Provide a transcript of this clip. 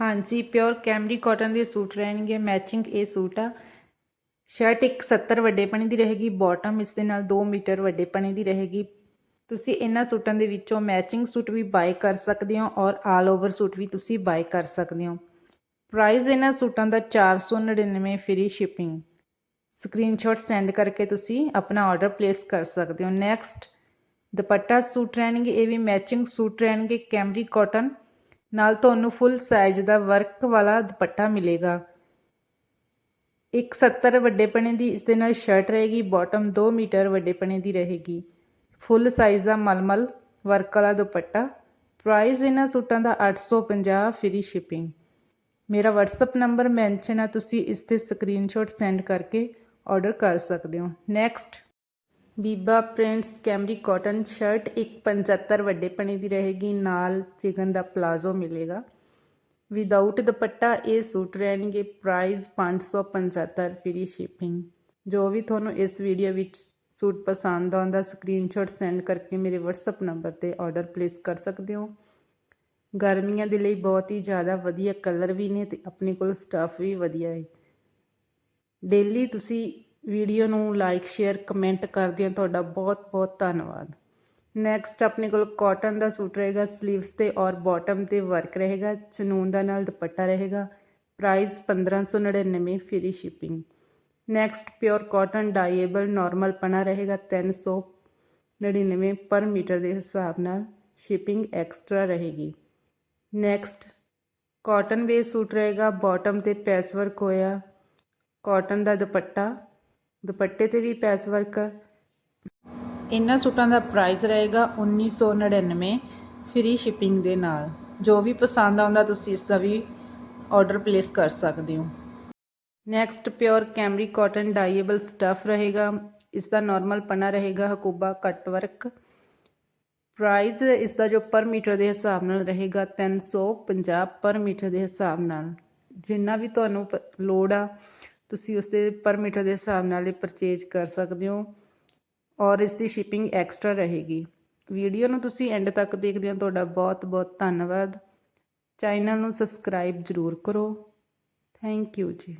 ਹਾਂਜੀ pure cambric cotton ਦੇ suit ਰਹਿਣਗੇ ਮੈਚਿੰਗ ਇਹ ਸੂਟ ਆ। ਸ਼ਰਟ ਇੱਕ 70 ਵੱਡੇ ਪਣੀ ਦੀ ਰਹੇਗੀ ਬਾਟਮ ਇਸ ਦੇ ਨਾਲ 2 ਮੀਟਰ ਵੱਡੇ ਪਣੀ ਦੀ ਰਹੇਗੀ। ਤੁਸੀਂ ਇਹਨਾਂ ਸੂਟਾਂ ਦੇ ਵਿੱਚੋਂ ਮੈਚਿੰਗ ਸੂਟ ਵੀ ਬਾਏ ਕਰ ਸਕਦੇ ਹੋ ਔਰ ਆਲ ਓਵਰ ਸੂਟ ਵੀ ਤੁਸੀਂ ਬਾਏ ਕਰ ਸਕਦੇ ਹੋ। ਪ੍ਰਾਈਸ ਇਹਨਾਂ ਸੂਟਾਂ ਦਾ 499 ਫ੍ਰੀ ਸ਼ਿਪਿੰਗ ਸਕਰੀਨਸ਼ਾਟ ਸੈਂਡ ਕਰਕੇ ਤੁਸੀਂ ਆਪਣਾ ਆਰਡਰ ਪਲੇਸ ਕਰ ਸਕਦੇ ਹੋ। ਨੈਕਸਟ ਦੁਪੱਟਾ ਸੂਟ ਰਹਿਣਗੇ, ਇਹ ਵੀ ਮੈਚਿੰਗ ਸੂਟ ਰਹਿਣਗੇ ਕੈਮਰੀ ਕਾਟਨ ਨਾਲ ਤੁਹਾਨੂੰ ਫੁੱਲ ਸਾਈਜ਼ ਦਾ ਵਰਕ ਵਾਲਾ ਦੁਪੱਟਾ ਮਿਲੇਗਾ। ਇੱਕ 70 ਵੱਡੇ ਦੀ ਇਸ ਦੇ ਨਾਲ ਸ਼ਰਟ ਰਹੇਗੀ ਬਾਟਮ 2 ਮੀਟਰ ਵੱਡੇਪਣੇ ਦੀ ਰਹੇਗੀ। ਫੁੱਲ ਸਾਈਜ਼ ਦਾ ਮਲਮਲ ਵਰਕ ਵਾਲਾ ਦੁਪੱਟਾ। ਪ੍ਰਾਈਸ ਇਹਨਾਂ ਸੂਟਾਂ ਦਾ 850 ਫ੍ਰੀ ਸ਼ਿਪਿੰਗ ਮੇਰਾ WhatsApp ਨੰਬਰ ਮੈਂਸ਼ਨ ਹੈ ਤੁਸੀਂ ਇਸ ਤੇ ਸਕਰੀਨਸ਼ਾਟ ਸੈਂਡ ਕਰਕੇ ਆਰਡਰ ਕਰ ਸਕਦੇ ਹੋ। ਨੈਕਸਟ ਬੀਬਾ ਪ੍ਰਿੰਟਸ ਕੈਮਰੀ ਕਾਟਨ ਸ਼ਰਟ, ਇੱਕ 75 ਵੱਡੇ ਪਣੇ ਦੀ ਰਹੇਗੀ, ਨਾਲ ਚਿਕਨ ਦਾ ਪਲਾਜ਼ੋ ਮਿਲੇਗਾ। ਵਿਦਆਊਟ ਦੁਪੱਟਾ, ਇਹ ਸੂਟ ਰਹਿਣਗੇ ਪ੍ਰਾਈਸ 575 ਫ੍ਰੀ ਸ਼ਿਪਿੰਗ ਜੋ ਵੀ ਤੁਹਾਨੂੰ ਇਸ ਵੀਡੀਓ ਵਿੱਚ ਸੂਟ ਪਸੰਦ ਆਉਂਦਾ ਸਕਰੀਨਸ਼ਾਟ ਸੈਂਡ ਕਰਕੇ ਮੇਰੇ WhatsApp ਨੰਬਰ ਤੇ ਆਰਡਰ ਪਲੇਸ ਕਰ ਸਕਦੇ ਹੋ। ਗਰਮੀਆਂ ਦੇ ਲਈ ਬਹੁਤ ਹੀ ਜ਼ਿਆਦਾ ਵਧੀਆ ਕਲਰ ਵੀ ਨੇ ਤੇ ਆਪਣੇ ਕੋਲ ਸਟਫ ਵੀ ਵਧੀਆ ਹੈ। ਡੇਲੀ ਤੁਸੀਂ ਵੀਡੀਓ ਨੂੰ ਲਾਈਕ ਸ਼ੇਅਰ ਕਮੈਂਟ ਕਰਦੇ ਹੋ ਤੁਹਾਡਾ ਬਹੁਤ ਬਹੁਤ ਧੰਨਵਾਦ। ਨੈਕਸਟ ਆਪਣੇ ਕੋਲ ਕਾਟਨ ਦਾ ਸੂਟ ਰਹੇਗਾ 슬ੀਵਸ ਤੇ ਔਰ ਬਾਟਮ ਤੇ ਵਰਕ ਰਹੇਗਾ ਚਨੂਨ ਦਾ ਨਾਲ ਦੁਪੱਟਾ ਰਹੇਗਾ। Price 1599 free shipping next pure cotton dyeable normal ਪਣਾ ਰਹੇਗਾ 399 ਪਰ ਮੀਟਰ ਦੇ ਹਿਸਾਬ ਨਾਲ ਸ਼ਿਪਿੰਗ ਐਕਸਟਰਾ ਰਹੇਗੀ। ਨੈਕਸਟ ਕਾਟਨ ਬੇਸ ਸੂਟ ਰਹੇਗਾ ਬਾਟਮ ਤੇ ਪੈਚ ਵਰਕ ਹੋਇਆ ਕਾਟਨ ਦਾ ਦੁਪੱਟਾ। ਦੁਪੱਟੇ ਤੇ ਵੀ ਪੈਚ ਵਰਕ। ਇਹਨਾਂ ਸੂਟਾਂ ਦਾ ਪ੍ਰਾਈਸ ਰਹੇਗਾ 1999 ਫ੍ਰੀ ਸ਼ਿਪਿੰਗ ਦੇ ਨਾਲ। ਜੋ ਵੀ ਪਸੰਦ ਆਉਂਦਾ ਤੁਸੀਂ ਇਸ ਦਾ ਵੀ ਆਰਡਰ ਪਲੇਸ ਕਰ ਸਕਦੇ ਹੋ। Next, pure cambric cotton dyeable stuff ਰਹੇਗਾ। ਇਸ ਦਾ ਨਾਰਮਲ ਪਨਾ ਰਹੇਗਾ, ਹਕੂਬਾ ਕੱਟ ਵਰਕ। ਪ੍ਰਾਈਸ ਇਸ ਦਾ ਜੋ ਪਰ ਮੀਟਰ ਦੇ ਹਿਸਾਬ ਨਾਲ ਰਹੇਗਾ 350 ਪਰ ਮੀਟਰ ਦੇ ਹਿਸਾਬ ਨਾਲ। ਜਿੰਨਾ ਵੀ ਤੁਹਾਨੂੰ ਪ- ਲੋੜ ਆ ਤੁਸੀਂ ਉਸ ਦੇ ਪਰ ਮੀਟਰ ਦੇ ਹਿਸਾਬ ਨਾਲ ਇਹ ਪਰਚੇਜ ਕਰ ਸਕਦੇ ਹੋ ਔਰ ਇਸ ਦੀ ਸ਼ਿਪਿੰਗ ਐਕਸਟਰਾ ਰਹੇਗੀ। ਵੀਡੀਓ ਨੂੰ ਤੁਸੀਂ ਐਂਡ ਤੱਕ ਦੇਖਦੇ ਹੋ ਤੁਹਾਡਾ ਬਹੁਤ ਬਹੁਤ ਧੰਨਵਾਦ। ਚੈਨਲ ਨੂੰ ਸਬਸਕ੍ਰਾਈਬ ਜ਼ਰੂਰ ਕਰੋ। ਥੈਂਕ ਯੂ ਜੀ।